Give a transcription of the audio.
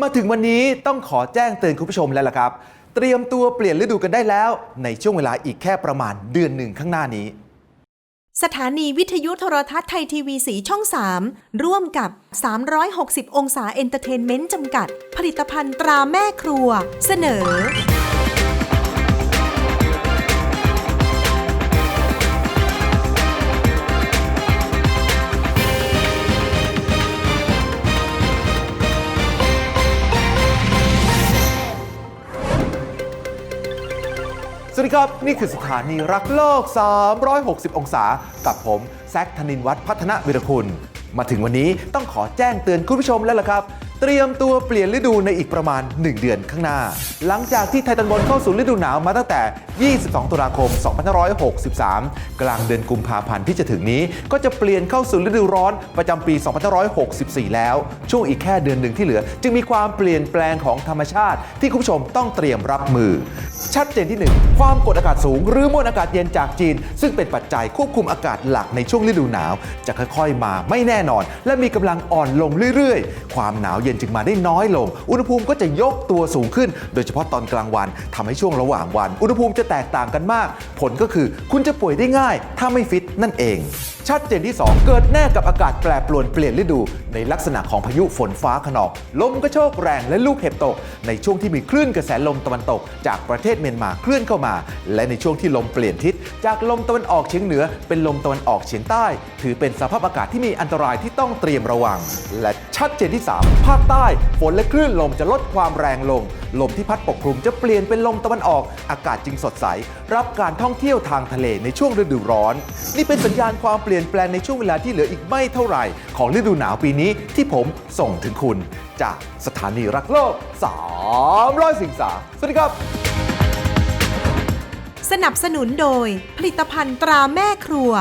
มาถึงวันนี้ต้องขอแจ้งเตือนคุณผู้ชมแล้วล่ะครับ เตรียมตัวเปลี่ยนฤดูกันได้แล้ว ในช่วงเวลาอีกแค่ประมาณเดือนหนึ่งข้างหน้านี้ สถานีวิทยุโทรทัศน์ไทยทีวีสีช่อง 3 ร่วมกับ 360 องศาเอนเตอร์เทนเมนต์จำกัด ผลิตภัณฑ์ตราแม่ครัว เสนอ สวัสดีครับ นี่คือสถานีรักโลก 360 องศา กับผม แซคธนินวัฒน์พัฒนวิรคุณ มาถึงวันนี้ต้องขอแจ้งเตือนคุณผู้ชมแล้วล่ะครับ เตรียมตัวเปลี่ยนฤดูในอีกประมาณ 1 เดือนข้างหน้า หลังจากที่ไทยตันบนเข้าสู่ฤดูหนาวมาตั้งแต่ 22 ตุลาคม 2563 กลางเดือนกุมภาพันธ์ที่จะถึงนี้ ก็จะเปลี่ยนเข้าสู่ฤดูร้อนประจำปี 2564 แล้ว ช่วงอีกแค่เดือนหนึ่งที่เหลือ จึงมีความเปลี่ยนแปลงของธรรมชาติ ที่คุณผู้ชมต้องเตรียมรับมือ ชัดเจนที่ 1 ความกดอากาศสูง หรือมวลอากาศเย็นจากจีน ซึ่งเป็นปัจจัยควบคุมอากาศหลักในช่วงฤดูหนาว จะค่อยๆมาไม่แน่นอน และมีกำลังอ่อนลงเรื่อยๆ ความหนาวเย็นจึงมาได้น้อยลง อุณหภูมิก็จะยกตัวสูงขึ้น โดยเฉพาะตอนกลางวันทำให้ช่วงระหว่างวัน อุณหภูมิจะแตกต่างกันมาก ผลก็คือคุณจะป่วยได้ง่าย ถ้าไม่ฟิตนั่นเอง ชัดเจนที่ 2 เกิดแน่กับอากาศแปรปรวนเปลี่ยนฤดู ในลักษณะของพายุฝนฟ้าขนองลมกระโชกแรงและลูกเห็บตก ในช่วงที่มีคลื่นกระแสลมตะวันตก จากประเทศเมียนมาเคลื่อนเข้ามา และในช่วงที่ลมเปลี่ยนทิศ จากลมตะวันออกเฉียงเหนือ เป็นลมตะวันออกเฉียงใต้ ถือเป็นสภาพอากาศที่มีอันตรายที่ต้องเตรียมระวัง และชัดเจนที่ 3 ภาคใต้ ฝนและคลื่นลมจะลดความแรงลง ลมที่พัดปกคลุมจะเปลี่ยนเป็นลมตะวันออก อากาศจึงสดใส รับการท่องเที่ยวทางทะเลในช่วงฤดูร้อน นี่เป็นสัญญาณความเปลี่ยนแปลงในช่วงเวลาที่เหลืออีกไม่เท่าไหร่ ของฤดูหนาวปีนี้ที่ผมส่งถึงคุณ จากสถานีรักโลก300สิงสาสวัสดีครับ สนับสนุนโดยผลิตภัณฑ์ตราแม่ครัว